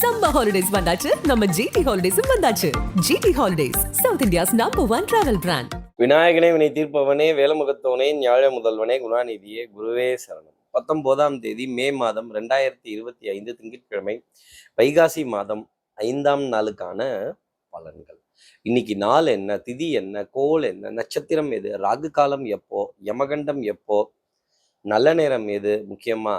Summer holidays வந்தாச்சு. நம்ம GT ஹாலிடேஸும் வந்தாச்சு. GT holidays south India's number one travel brand விநாயகனே வினை தீர்ப்பவனே வேலமுகத்தவனே ஞாழ முதல்வனே குணாநிதியே குருவே சரணம். பத்தொன்பதாம் தேதி மே மாதம் ரெண்டாயிரத்தி இருபத்தி ஐந்து திங்கட்கிழமை வைகாசி மாதம் ஐந்தாம் நாளுக்கான பலன்கள். இன்னைக்கு நாள் என்ன திதி என்ன கோல் என்ன நட்சத்திரம் எது ராகு காலம் எப்போ யமகண்டம் எப்போ நல்ல நேரம் எது முக்கியமா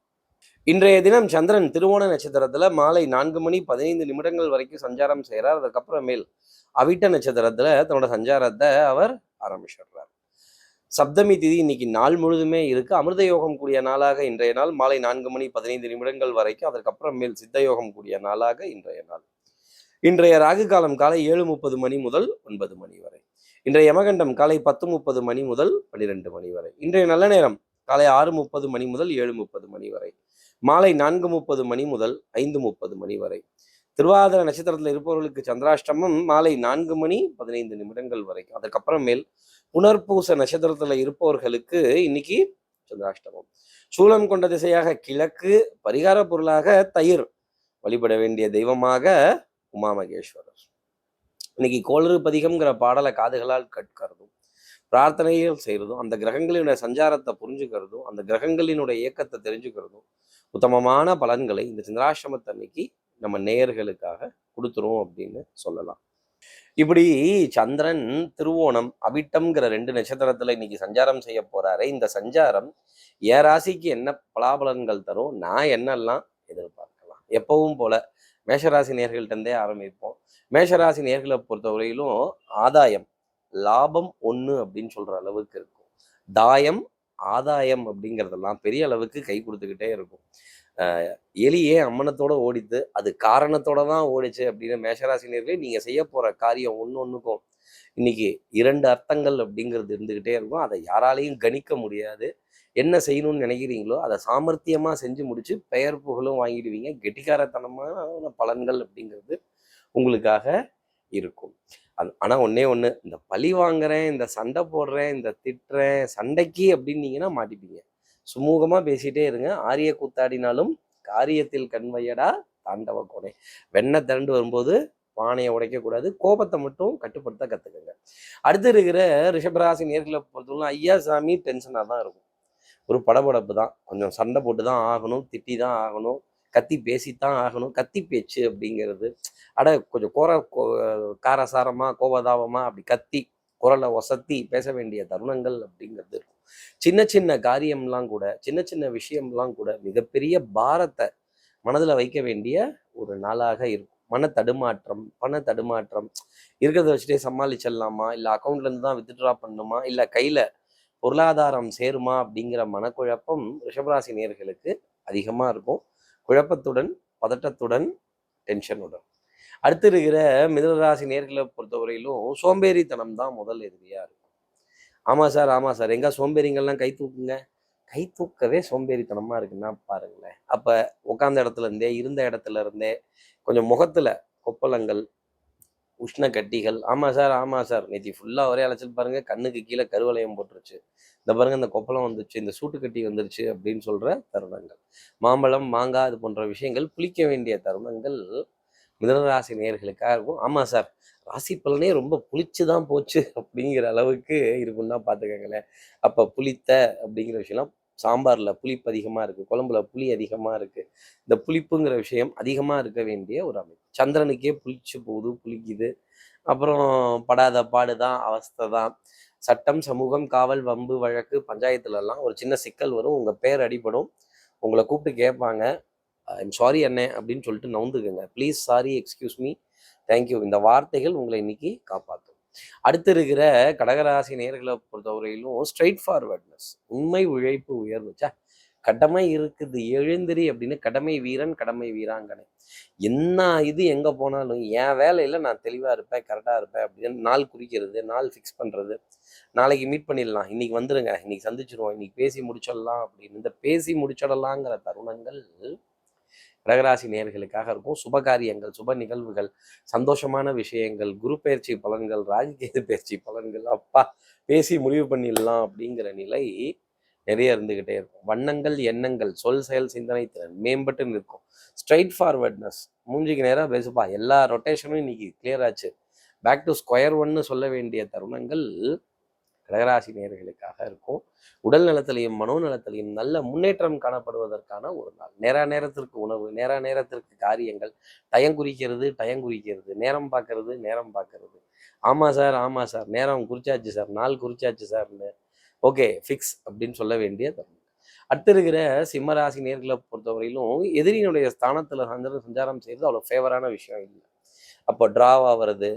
இன்றைய தினம் சந்திரன் திருவோண நட்சத்திரத்துல மாலை நான்கு மணி பதினைந்து நிமிடங்கள் வரைக்கும் சஞ்சாரம் செய்கிறார். அதுக்கப்புறமேல் அவிட்ட நட்சத்திரத்துல தன்னோட சஞ்சாரத்தை அவர் ஆரம்பிச்சிடுறார். சப்தமி திதி இன்னைக்கு நாள் முழுதுமே இருக்கு. அமிர்த யோகம் கூடிய நாளாக இன்றைய நாள். மாலை நான்கு மணி பதினைந்து நிமிடங்கள் வரைக்கும் அதற்கப்புறம் மேல் சித்த யோகம் கூடிய நாளாக இன்றைய நாள். இன்றைய ராகு காலம் காலை ஏழு முப்பது மணி முதல் ஒன்பது மணி வரை. இன்றைய யமகண்டம் காலை பத்து முப்பது மணி முதல் பன்னிரெண்டு மணி வரை. இன்றைய நல்ல நேரம் காலை ஆறு முப்பது மணி முதல் ஏழு முப்பது மணி வரை. மாலை நான்கு முப்பது மணி முதல் ஐந்து முப்பது மணி வரை. திருவாதிர நட்சத்திரத்தில் இருப்பவர்களுக்கு சந்திராஷ்டமம் மாலை நான்கு மணி பதினைந்து நிமிடங்கள் வரைக்கும் அதுக்கப்புறமேல் புனர்பூச நட்சத்திரத்துல இருப்பவர்களுக்கு இன்னைக்கு சந்திராஷ்டமம். சூலம் கொண்ட திசையாக கிழக்கு பரிகார பொருளாக தயிர். வழிபட வேண்டிய தெய்வமாக உமா மகேஸ்வரர் இன்னைக்கு கோளறு பதிகம்ங்கிற பாடலை காதுகளால் கற்கிறதும் பிரார்த்தனைகள் செய்கிறதும் அந்த கிரகங்களினுடைய சஞ்சாரத்தை புரிஞ்சுக்கிறதும் அந்த கிரகங்களினுடைய இயக்கத்தை தெரிஞ்சுக்கிறதும் உத்தமமான பலன்களை இந்த சந்திராசிரமத்தன்னைக்கு நம்ம நேயர்களுக்காக கொடுத்துரும் அப்படின்னு சொல்லலாம். இப்படி சந்திரன் திருவோணம் அவிட்டம்ங்கிற ரெண்டு நட்சத்திரத்துல இன்னைக்கு சஞ்சாரம் செய்ய போறாரு இந்த சஞ்சாரம் என் ராசிக்கு என்ன பலாபலன்கள் தரும் நான் என்னெல்லாம் எதிர்பார்க்கலாம்? எப்பவும் போல மேஷராசி நேர்கள்ட்டே ஆரம்பிப்போம். மேஷராசி நேர்களை பொறுத்தவரையிலும் ஆதாயம் லாபம் ஒன்று அப்படின்னு சொல்ற அளவுக்கு இருக்கும். தாயம் ஆதாயம் அப்படிங்கிறதெல்லாம் பெரிய அளவுக்கு கை கொடுத்துக்கிட்டே இருக்கும். எலியே அம்மனத்தோட ஓடித்து அது காரணத்தோட தான் ஓடிச்சு அப்படின்னு மேஷராசினியர்களே நீங்க செய்ய போற காரியம் ஒன்று ஒன்றுக்கும் இன்னைக்கு இரண்டு அர்த்தங்கள் அப்படிங்கிறது இருந்துகிட்டே இருக்கும். அதை யாராலையும் கணிக்க முடியாது. என்ன செய்யணும்னு நினைக்கிறீங்களோ அதை சாமர்த்தியமாக செஞ்சு முடிச்சு பெயர் புகழும் வாங்கிடுவீங்க. கெட்டிக்காரத்தனமான பலன்கள் அப்படிங்கிறது உங்களுக்காக இருக்கும். அது ஆனால் ஒன்றே ஒன்று இந்த பழி வாங்குறேன் இந்த சண்டை போடுறேன் இந்த திட்டுறேன் சண்டைக்கு அப்படின்னீங்கன்னா மாட்டிப்பீங்க. சுமூகமாக பேசிட்டே இருங்க. ஆரிய கூத்தாடினாலும் காரியத்தில் கண்வையடா தாண்டவ கோணை. வெண்ணெய் திரண்டு வரும்போது பானையை உடைக்கக்கூடாது. கோபத்தை மட்டும் கட்டுப்படுத்த கற்றுக்குங்க அடுத்து இருக்கிற ரிஷபராசி நேர்களை பொறுத்தவரை ஐயா சாமி டென்ஷனாக தான் இருக்கும். ஒரு படபடப்பு தான் கொஞ்சம் சண்டை போட்டு தான் ஆகணும் திட்டி தான் ஆகணும். கத்தி பேசித்தான் ஆகணும். கத்தி பேச்சு அப்படிங்கிறது அட கொஞ்சம் கோர கோ- காரசாரமா அப்படி கத்தி குரலை ஒசத்தி பேச வேண்டிய தருணங்கள் அப்படிங்கிறது இருக்கும். சின்ன சின்ன காரியம்லாம் கூட சின்ன சின்ன விஷயம்லாம் கூட மிகப்பெரிய பாரத்தை மனதில் வைக்க வேண்டிய ஒரு நாளாக இருக்கும். மன தடுமாற்றம் பண தடுமாற்றம் இருக்கிறத வச்சுட்டே சமாளிச்சிடலாமா? இல்லை அக்கௌண்ட்லேருந்து தான் வித்ட்ரா பண்ணணுமா இல்லை கையில் பொருளாதாரம் சேருமா? அப்படிங்கிற மனக்குழப்பம் ரிஷபராசி நேர்களுக்கு அதிகமாக இருக்கும். குழப்பத்துடன் பதட்டத்துடன் டென்ஷனுடன் அடுத்து இருக்கிற மிதனராசி நேர்களை பொறுத்தவரையிலும் சோம்பேறித்தனம் தான் முதல் எதிரியா இருக்கும். ஆமா சார் ஆமா சார். எங்க சோம்பேறிங்கள்லாம் கை தூக்குங்க? கை தூக்கவே சோம்பேறித்தனமா இருக்குன்னா பாருங்களேன். அப்ப உட்கார்ந்த இடத்துல இருந்தே இருந்த இடத்துல இருந்தே கொஞ்சம் முகத்துல கொப்பளங்கள் உஷ்ண கட்டிகள். ஆமாம் சார் ஆமாம் சார். நேற்று ஃபுல்லாக ஒரே அலைச்சல் பாருங்கள் கண்ணுக்கு கீழே கருவளையம் போட்டுருச்சு. இந்த பாருங்கள் இந்த கொப்பளம் வந்துருச்சு இந்த சூட்டு கட்டி வந்துருச்சு அப்படின்னு சொல்கிற தருணங்கள். மாம்பழம் மாங்காய் இது போன்ற விஷயங்கள் புளிக்க வேண்டிய தருணங்கள் மிதனராசி நேயர்களுக்காக இருக்கும். ஆமாம் சார் ராசி பலனே ரொம்ப புளிச்சு தான் போச்சு அப்படிங்கிற அளவுக்கு இருக்குன்னா பார்த்துக்கங்களேன். அப்போ புளித்த அப்படிங்கிற விஷயம்லாம் சாம்பாரில் புளிப்பு அதிகமாக இருக்குது குழம்புல புளி அதிகமாக இருக்குது இந்த புளிப்புங்கிற விஷயம் அதிகமாக இருக்க வேண்டிய ஒரு அமைப்பு. சந்திரனுக்கே புளிச்சு போகுது புளிக்குது. அப்புறம் படாத பாடு தான் அவஸ்தை தான் சட்டம் சமூகம் காவல் வம்பு வழக்கு பஞ்சாயத்துலலாம் ஒரு சின்ன சிக்கல் வரும். உங்கள் பேர் அடிபடும். உங்களை கூப்பிட்டு கேட்பாங்க. ஐம் சாரி அண்ணே அப்படின்னு சொல்லிட்டு நவுந்துக்குங்க. Please sorry excuse me. Thank you. இந்த வார்த்தைகள் உங்களை இன்னைக்கு காப்பாற்றும் அடுத்து இருக்கிற கடகராசி நேர்களை பொறுத்தவரையிலும் ஸ்ட்ரைட் ஃபார்வர்ட்னஸ் உண்மை உழைப்பு உயர்வுச்சா கடமை இருக்குது எழுந்திரி அப்படின்னு கடமை வீரன் கடமை வீராங்கனை. என்ன இது எங்க போனாலும் என் வேலையில நான் தெளிவா இருப்பேன் கரெக்டா இருப்பேன் அப்படின்னு நாள் குறிக்கிறது நாள் ஃபிக்ஸ் பண்றது. நாளைக்கு மீட் பண்ணிடலாம் இன்னைக்கு வந்துருங்க இன்னைக்கு சந்திச்சிருவோம் இன்னைக்கு பேசி முடிச்சிடலாம் அப்படின்னு. இந்த பேசி முடிச்சிடலாங்கிற தருணங்கள் கடகராசி நேர்களுக்காக இருக்கும். சுபகாரியங்கள் சுப நிகழ்வுகள் சந்தோஷமான விஷயங்கள் குரு பயிற்சி பலன்கள் ராஜகேது பயிற்சி பலன்கள் அப்பா பேசி முடிவு பண்ணிடலாம் அப்படிங்கிற நிலை நிறைய இருந்துகிட்டே இருக்கும். வண்ணங்கள் எண்ணங்கள் சொல் செயல் சிந்தனை திறன் மேம்பட்டு நிற்கும். ஸ்ட்ரைட் ஃபார்வர்ட்னஸ் மூஞ்சிக்கு நேராக பேசுப்பா. எல்லா ரொட்டேஷனும் இன்னைக்கு கிளியர் ஆச்சு. பேக் டு ஸ்கொயர் ஒன்னு சொல்ல வேண்டிய தருணங்கள் கடகராசி நேர்களுக்காக இருக்கும். உடல் நலத்திலையும் மனோநலத்திலையும் நல்ல முன்னேற்றம் காணப்படுவதற்கான ஒரு நாள். நேரா நேரத்திற்கு உணவு நேரா நேரத்திற்கு காரியங்கள். டயம் குறிக்கிறது டயம் குறிக்கிறது. நேரம் பார்க்கறது நேரம் பார்க்கறது. ஆமாம் சார் ஆமாம் சார். நேரம் குறிச்சாச்சு சார். நாள் குறிச்சாச்சு சார்னு. ஓகே ஃபிக்ஸ் அப்படின்னு சொல்ல வேண்டிய தருணம். அடுத்து இருக்கிற சிம்மராசி நேர்களை பொறுத்தவரையிலும் எதிரியினுடைய ஸ்தானத்தில் சந்திரன் சஞ்சாரம் செய்கிறது அவ்வளோ ஃபேவரான விஷயம் இல்லை. அப்போ ட்ராவ் ஆகிறது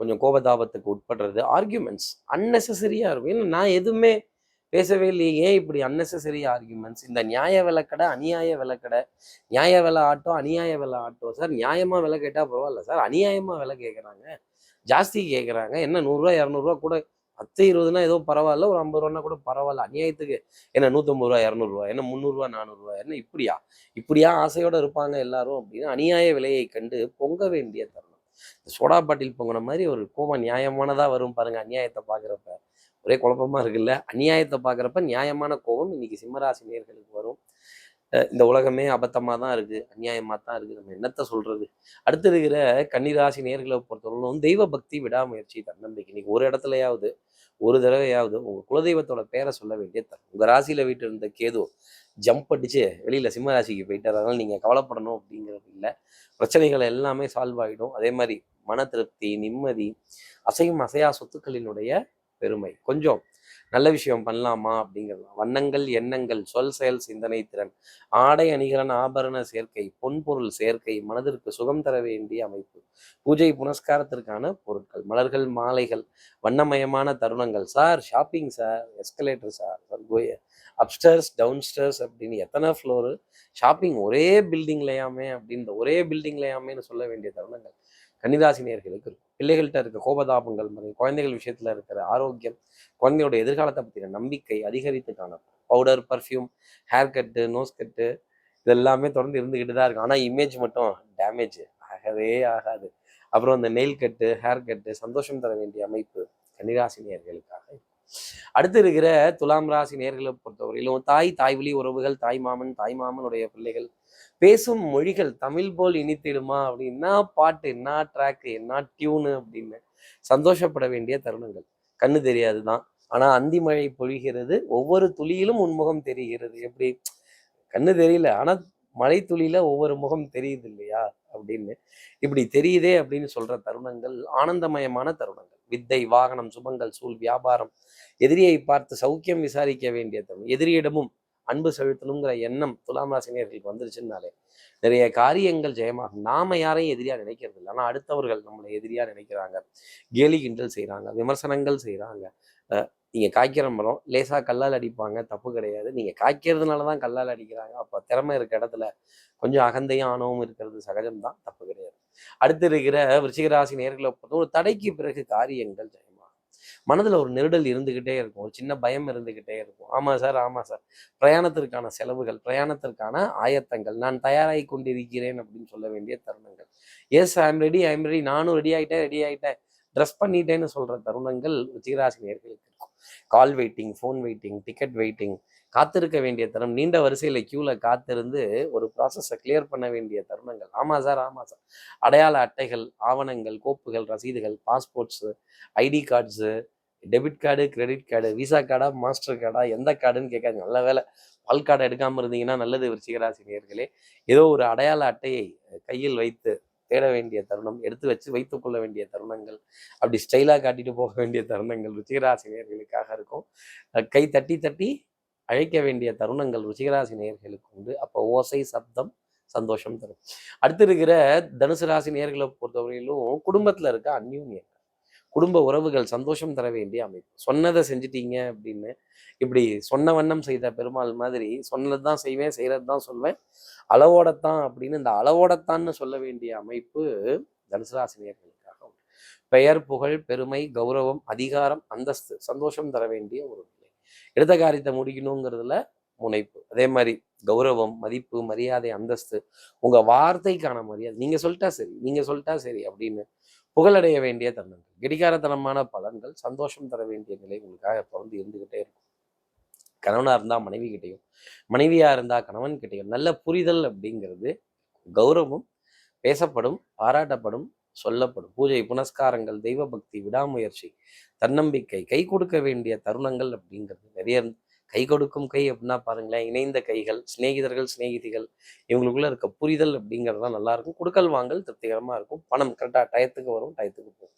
கொஞ்சம் கோபதாபத்துக்கு உட்படுறது ஆர்கியூமெண்ட்ஸ் அன்னெசரியாக இருக்கும். ஏன்னா நான் எதுவுமே பேசவே இல்லையே. ஏன் இப்படி அன்னெசரி ஆர்கியூமெண்ட்ஸ் இந்த நியாய விலக்கடை அநியாய விலக்கடை நியாய விலை ஆட்டோ அநியாய விலை ஆட்டோ. சார் நியாயமாக விலை கேட்டால் பரவாயில்ல சார். அநியாயமாக விலை கேட்குறாங்க ஜாஸ்தி கேட்குறாங்க என்ன நூறுரூவா இரநூறுவா கூட பத்து இருபதுனா ஏதோ பரவாயில்ல. ஒரு ஐம்பது ரூபானா கூட பரவாயில்ல. அநியாயத்துக்கு என்ன நூற்றம்பது ரூபா இரநூறுவா? என்ன முந்நூறுரூவா நானூறுரூவா என்ன இப்படியா? இப்படியா ஆசையோடு இருப்பாங்க எல்லாரும் அப்படின்னு அநியாய விலையை கண்டு பொங்க வேண்டிய தருணம். இந்த சோடா பாட்டில் பொங்கின மாதிரி ஒரு கோபம் நியாயமானதா வரும் பாருங்க அநியாயத்தை பார்க்குறப்ப. ஒரே குழப்பமா இருக்குல்ல? அநியாயத்தை பார்க்குறப்ப நியாயமான கோபம் இன்னைக்கு சிம்மராசி நேர்களுக்கு வரும். இந்த உலகமே அபத்தமாக தான் இருக்குது அநியாயமாக தான் இருக்குது நம்ம என்னத்தை சொல்கிறது அடுத்து இருக்கிற கன்னிராசி நேர்களை பொறுத்தவரைக்கும் தெய்வ பக்தி விடாமுயற்சி தன்னம்பிக்கை. இன்னைக்கு ஒரு இடத்துலையாவது ஒரு தடவையாவது உங்கள் குலதெய்வத்தோட பேரை சொல்ல வேண்டிய தரும் உங்கள் ராசியில் வீட்டு இருந்த கேது ஜம்ப் அடிச்சு வெளியில் சிம்ம ராசிக்கு போயிட்டு அதனால் நீங்கள் கவலைப்படணும் அப்படிங்கிறது இல்லை. பிரச்சனைகள் எல்லாமே சால்வ் ஆகிடும் அதே மாதிரி மன திருப்தி நிம்மதி அசையும் அசையா சொத்துக்களினுடைய பெருமை. கொஞ்சம் நல்ல விஷயம் பண்ணலாமா அப்படிங்கிறது வண்ணங்கள் எண்ணங்கள் சொல் செயல் சிந்தனை திறன். ஆடை அணிகலன் ஆபரண சேர்க்கை பொன்பொருள் சேர்க்கை மனதிற்கு சுகம் தர வேண்டிய அமைப்பு. பூஜை புனஸ்காரத்திற்கான பொருட்கள் மலர்கள் மாலைகள் வண்ணமயமான தருணங்கள். Sir shopping sir escalator sir upstairs downstairs அப்படின்னு எத்தனை ஃப்ளோரு ஷாப்பிங் ஒரே பில்டிங்லையாமே அப்படின்ற ஒரே பில்டிங்லையாமேன்னு சொல்ல வேண்டிய தருணங்கள் கன்னிராசி நேர்களுக்கு இருக்கும். பிள்ளைகள்கிட்ட இருக்க கோபதாபங்கள் மாதிரி குழந்தைகள் விஷயத்துல இருக்கிற ஆரோக்கியம் குழந்தையோட எதிர்காலத்தை பற்றின நம்பிக்கை அதிகரித்து காணப்படும் powder perfume hair cut nose cut இதெல்லாமே தொடர்ந்து இருந்துக்கிட்டு தான் இருக்கும். ஆனால் இமேஜ் மட்டும் டேமேஜ் ஆகவே ஆகாது. அப்புறம் இந்த நெயில் கட்டு ஹேர் கட்டு சந்தோஷம் தர வேண்டிய அமைப்பு கன்னிராசினியர்களுக்காக இருக்கும். அடுத்து இருக்கிற துலாம் ராசி நேர்களை பொறுத்தவரையிலும் தாய் தாய் வழி உறவுகள் தாய் மாமன் தாய் மாமனுடைய பிள்ளைகள் பேசும் மொழிகள் தமிழ் போல் இனித்திடுமா அப்படின்னா பாட்டு என்ன ட்ராக்கு என்ன டியூனு அப்படின்னு சந்தோஷப்பட வேண்டிய தருணங்கள். கண்ணு தெரியாது தான் ஆனா அந்தி மழை பொழிகிறது ஒவ்வொரு துளியிலும் உன்முகம் தெரிகிறது. எப்படி? கண்ணு தெரியல. ஆனா மழை துளியில ஒவ்வொரு முகம் தெரியுது இல்லையா? அப்படின்னு. இப்படி தெரியுதே அப்படின்னு சொல்ற தருணங்கள் ஆனந்தமயமான தருணங்கள். வித்தை வாகனம் சுபங்கள் சூழ் வியாபாரம். எதிரியை பார்த்து சௌக்கியம் விசாரிக்க வேண்டிய தமிழ் எதிரியிடமும் அன்பு செலுத்தணுங்கிற எண்ணம் துலாம் ராசினியர்களுக்கு வந்துருச்சுன்னாலே நிறைய காரியங்கள் ஜெயமாகும். நாம யாரையும் எதிரியா நினைக்கிறது இல்லை. ஆனா அடுத்தவர்கள் நம்மளை எதிரியா நினைக்கிறாங்க. கேலி கிண்டல் செய்றாங்க. விமர்சனங்கள் செய்கிறாங்க அஹ் நீங்க காய்க்கிற மரம் லேசா கல்லால் அடிப்பாங்க. தப்பு கிடையாது. நீங்க காய்க்கிறதுனால தான் கல்லால் அடிக்கிறாங்க. அப்போ திறமை இருக்க இடத்துல கொஞ்சம் அகந்தையும் ஆணவம் இருக்கிறது சகஜம்தான். தப்பு கிடையாது. அடுத்து இருக்கிற விருச்சிகராசி நேர்களை பொறுத்த ஒரு தடைக்கு பிறகு காரியங்கள் ஜெயம் மனதுல ஒரு நெருடல் இருந்துகிட்டே இருக்கும். ஒரு சின்ன பயம் இருந்துகிட்டே இருக்கும். ஆமா சார் ஆமா சார். பிரயாணத்திற்கான செலவுகள் பிரயாணத்திற்கான ஆயத்தங்கள் நான் தயாராகி கொண்டிருக்கிறேன் அப்படின்னு சொல்ல வேண்டிய தருணங்கள். Yes I'm ready I'm ready நானும் ரெடி ஆயிட்டேன் ரெடி ஆயிட்டேன். ட்ரெஸ் பண்ணிட்டேன்னு சொல்ற தருணங்கள் ருச்சிகராசி நேர்களுக்கு இருக்கும். Call waiting phone waiting ticket waiting காத்திருக்க வேண்டிய தருணம் நீண்ட வரிசையில் க்யூவில் காத்திருந்து ஒரு ப்ராசஸை கிளியர் பண்ண வேண்டிய தருணங்கள். ஆமாம் சார் ஆமாம் சார் அடையாள அட்டைகள் ஆவணங்கள் கோப்புகள் ரசீதுகள் passports ID cards debit card credit card Visa கார்டா Master கார்டா எந்த கார்டுன்னு கேட்காது நல்ல வேலை பால் கார்டு எடுக்காமல் இருந்தீங்கன்னா நல்லது விருச்சிகராசி நேர்களே ஏதோ ஒரு அடையாள அட்டையை கையில் வைத்து தேட வேண்டிய தருணம் எடுத்து வச்சு வைத்துக் கொள்ள வேண்டிய தருணங்கள் அப்படி ஸ்டைலாக காட்டிட்டு போக வேண்டிய தருணங்கள் ருச்சிகராசி நேர்களுக்காக இருக்கும் கை தட்டி தட்டி அழைக்க வேண்டிய தருணங்கள் ருச்சிகராசி நேர்களுக்கு உண்டு. அப்போ ஓசை சப்தம் சந்தோஷம் தரும். அடுத்து இருக்கிற தனுசு ராசி நேர்களை பொறுத்தவரையிலும் குடும்பத்துல இருக்க அந்யூன்யம் குடும்ப உறவுகள் சந்தோஷம் தர வேண்டிய அமைப்பு. சொன்னதை செஞ்சிட்டீங்க அப்படின்னு இப்படி சொன்ன வண்ணம் செய்த பெருமாள் மாதிரி சொன்னது தான் செய்வேன் செய்கிறது தான் சொல்வேன். அளவோடத்தான் அப்படின்னு இந்த அளவோடத்தான்னு சொல்ல வேண்டிய அமைப்பு தனுசுராசினியர்களுக்காக உண்டு. பெயர் புகழ் பெருமை கௌரவம் அதிகாரம் அந்தஸ்து சந்தோஷம் தர வேண்டிய ஒரு நிலை. எடுத்த காரியத்தை முடிக்கணுங்கிறதுல முனைப்பு. அதே மாதிரி கௌரவம் மதிப்பு மரியாதை அந்தஸ்து உங்கள் வார்த்தைக்கான மரியாதை. நீங்கள் சொல்லிட்டா சரி நீங்கள் சொல்லிட்டா சரி அப்படின்னு புகழடைய வேண்டிய தருணங்கள். கடிகாரத்தனமான பலன்கள் சந்தோஷம் தர வேண்டிய நிலை உங்களுக்காக தொடர்ந்து இருந்துகிட்டே இருக்கும். கணவனாக இருந்தால் மனைவி கிட்டையும் மனைவியாக இருந்தால் கணவன் கிட்டையும் நல்ல புரிதல் அப்படிங்கிறது கௌரவம் பேசப்படும் பாராட்டப்படும் சொல்லப்படும். பூஜை புனஸ்காரங்கள் தெய்வ பக்தி விடாமுயற்சி தன்னம்பிக்கை கை கொடுக்க வேண்டிய தருணங்கள் அப்படிங்கிறது நிறைய கை கொடுக்கும் கை அப்படின்னா பாருங்களேன் இணைந்த கைகள் சிநேகிதர்கள் சிநேகிதிகள் இவங்களுக்குள்ள இருக்க புரிதல் அப்படிங்கிறதுலாம் நல்லா இருக்கும். கொடுக்கல் வாங்கல் திருப்திகரமாக இருக்கும். பணம் கரெக்டாக டயத்துக்கு வரும் டயத்துக்கு போகும்.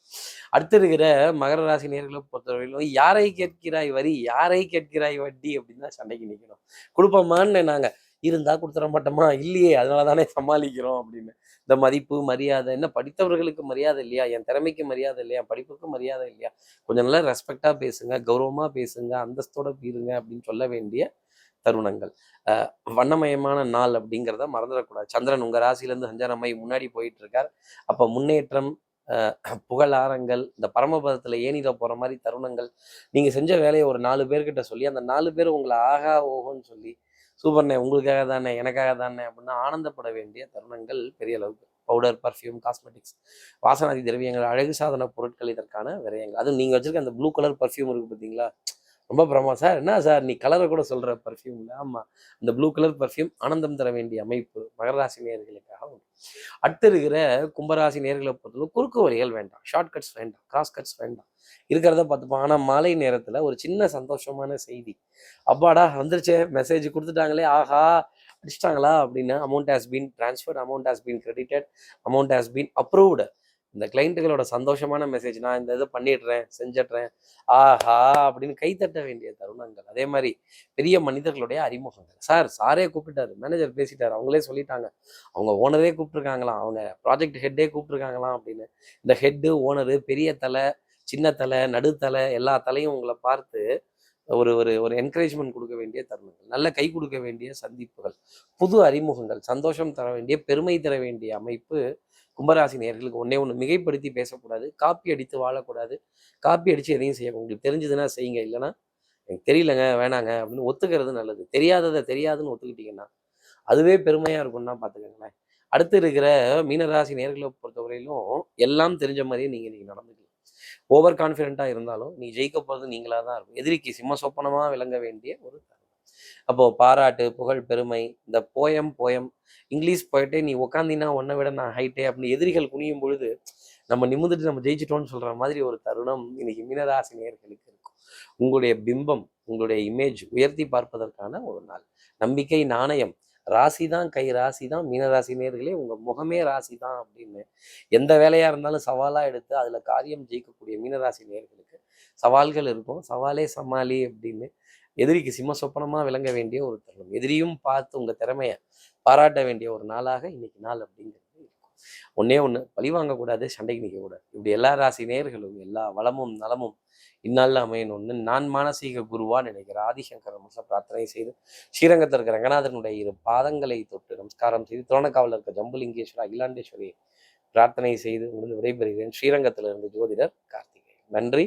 அடுத்து இருக்கிற மகர ராசி நேர்களை பொறுத்தவரையிலும் யாரை கேட்கிறாய் வரி யாரை கேட்கிறாய் வட்டி அப்படின்னு தான் சண்டைக்கு நிற்கணும் கொடுப்போமான்னு நாங்க இருந்தா கொடுத்துட மாட்டோமா? இல்லையே அதனால தானே சமாளிக்கிறோம் அப்படின்னு. இந்த மதிப்பு மரியாதை என்ன படித்தவர்களுக்கு மரியாதை இல்லையா? என் திறமைக்கு மரியாதை இல்லையா? படிப்புக்கு மரியாதை இல்லையா? கொஞ்சம் நல்லா ரெஸ்பெக்டாக பேசுங்க கௌரவமாக பேசுங்க அந்தஸ்தோட பீருங்க அப்படின்னு சொல்ல வேண்டிய தருணங்கள். வண்ணமயமான நாள் அப்படிங்கிறத மறந்துடக்கூடாது. சந்திரன் உங்கள் ராசியில சஞ்சாரம் அஞ்சனமை முன்னாடி போயிட்டு இருக்கார் அப்போ முன்னேற்றம் புகழாரங்கள் இந்த பரமபதத்தில் ஏனிட போகிற மாதிரி தருணங்கள். நீங்கள் செஞ்ச வேலையை ஒரு நாலு பேர்கிட்ட சொல்லி அந்த நாலு பேர் உங்களை ஆகா ஓஹோன்னு சொல்லி சூப்பர்ண்ணே. உங்களுக்காக தானே எனக்காக தானே அப்படின்னு ஆனந்தப்பட வேண்டிய தருணங்கள் பெரிய அளவுக்கு. பவுடர் பர்ஃப்யூம் காஸ்மெட்டிக்ஸ் வாசனாதி திரவியங்கள் அழகு சாதன பொருட்கள் இதற்கான விரயங்கள். அதுவும் நீங்க வச்சிருக்க அந்த ப்ளூ கலர் பர்ஃப்யூம் இருக்கு பார்த்தீங்களா? ரொம்ப பிரமா சார் என்ன சார் நீ கலரை கூட சொல்ற பர்ஃப்யூம்ல ஆமா இந்த ப்ளூ கலர் பர்ஃப்யூம் ஆனந்தம் தர வேண்டிய அமைப்பு மகராசி நேர்களுக்காக உண்டு. அடுத்து இருக்கிற கும்பராசி நேர்களை பொறுத்தவரை குறுக்கு வழிகள் வேண்டாம். ஷார்ட் கட்ஸ் வேண்டாம். கிராஸ் கட்ஸ் வேண்டாம். இருக்கிறத பார்த்துப்போம். ஆனால் மாலை நேரத்தில் ஒரு சின்ன சந்தோஷமான செய்தி. அப்பாடா வந்துருச்சே. மெசேஜ் கொடுத்துட்டாங்களே. ஆஹா அடிச்சிட்டாங்களா? அப்படின்னா amount has been transferred amount has been credited amount has been approved இந்த கிளைண்ட்டுகளோட சந்தோஷமான மெசேஜ் நான் இந்த இதை பண்ணிடுறேன் செஞ்சிடுறேன். ஆஹா! அப்படின்னு கைத்தட்ட வேண்டிய தருணங்கள். அதே மாதிரி பெரிய மனிதர்களுடைய அறிமுகங்கள். சார் சாரே கூப்பிட்டாரு. மேனேஜர் பேசிட்டாரு. அவங்களே சொல்லிட்டாங்க. அவங்க ஓனரே கூப்பிட்டுருக்காங்களாம். அவங்க ப்ராஜெக்ட் ஹெட்டே கூப்பிட்டுருக்காங்களாம் அப்படின்னு. இந்த ஹெட்டு ஓனரு பெரிய தலை சின்ன தலை நடுத்தலை எல்லா தலையும் உங்களை பார்த்து ஒரு ஒரு ஒரு என்கரேஜ்மெண்ட் கொடுக்க வேண்டிய தருணங்கள். நல்ல கை கொடுக்க வேண்டிய சந்திப்புகள். புது அறிமுகங்கள். சந்தோஷம் தர வேண்டிய பெருமை தர வேண்டிய அமைப்பு கும்பராசி நேர்களுக்கு ஒன்னே ஒன்று மிகைப்படுத்தி பேசக்கூடாது காப்பி அடித்து வாழக்கூடாது. காப்பி அடித்து எதையும் செய்ய உங்களுக்கு தெரிஞ்சதுன்னா செய்யுங்க. இல்லைன்னா எனக்கு தெரியலங்க வேணாங்க அப்படின்னு ஒத்துக்கிறது நல்லது. தெரியாததை தெரியாதுன்னு ஒத்துக்கிட்டீங்கன்னா அதுவே பெருமையாக இருக்கும்னா பார்த்துக்கோங்களேன். அடுத்து இருக்கிற மீனராசி நேர்களை பொறுத்தவரையிலும் எல்லாம் தெரிஞ்ச மாதிரியே நீங்கள் நீங்கள் நடந்துக்கலாம். ஓவர் கான்ஃபிடென்ட்டாக இருந்தாலும் நீ ஜெயிக்க போகிறது நீங்களாக தான் இருக்கும். எதிரிக்கு சிம்ம சொப்பனமாக விளங்க வேண்டிய ஒரு அப்போது அப்போ பாராட்டு புகழ் பெருமை இந்த போயம் போயம் இங்கிலீஷ் போயிட்டே நீ உக்காந்தினா உன்னை விட நான் ஹைட்டே அப்படின்னு எதிரிகள் குனியும் பொழுது நம்ம நிமிர்ந்துட்டு நம்ம ஜெயிச்சிட்டோம்னு சொல்ற மாதிரி ஒரு தருணம் இன்னைக்கு மீனராசி நேர்களுக்கு இருக்கும். உங்களுடைய பிம்பம் உங்களுடைய இமேஜ் உயர்த்தி பார்ப்பதற்கான ஒரு நாள். நம்பிக்கை நாணயம். ராசி தான் கை ராசி தான் மீனராசி நேர்களே உங்க முகமே ராசி தான் அப்படின்னு எந்த வேலையா இருந்தாலும் சவாலா எடுத்து அதுல காரியம் ஜெயிக்கக்கூடிய மீனராசி நேர்களுக்கு சவால்கள் இருக்கும். சவாலே சமாளி அப்படின்னு எதிரிக்கு சிம்ம சொப்பனமா விளங்க வேண்டிய ஒரு தருணம். எதிரியும் பார்த்து உங்க திறமையை பாராட்ட வேண்டிய ஒரு நாளாக இன்னைக்கு நாள் அப்படிங்கிறது இருக்கும். ஒன்னே ஒன்று பழி வாங்கக்கூடாது சண்டைக்கு நிற்க கூடாது இப்படி எல்லா ராசி நேர்களும் எல்லா வளமும் நலமும் இந்நாளில் அமையணும்னு நான் மானசீக குருவா நினைக்கிற ஆதிசங்கர முச பிரார்த்தனை செய்து ஸ்ரீரங்கத்தில் இருக்கிற ரங்கநாதனுடைய இரு பாதங்களை தொட்டு நமஸ்காரம் செய்து துரோணக்காவில் இருக்க ஜம்புலிங்கேஸ்வரா அகிலாண்டேஸ்வரி பிரார்த்தனை செய்து உங்களுக்கு விடைபெறுகிறேன். ஸ்ரீரங்கத்திலிருந்து ஜோதிடர் கார்த்திகேயன். நன்றி.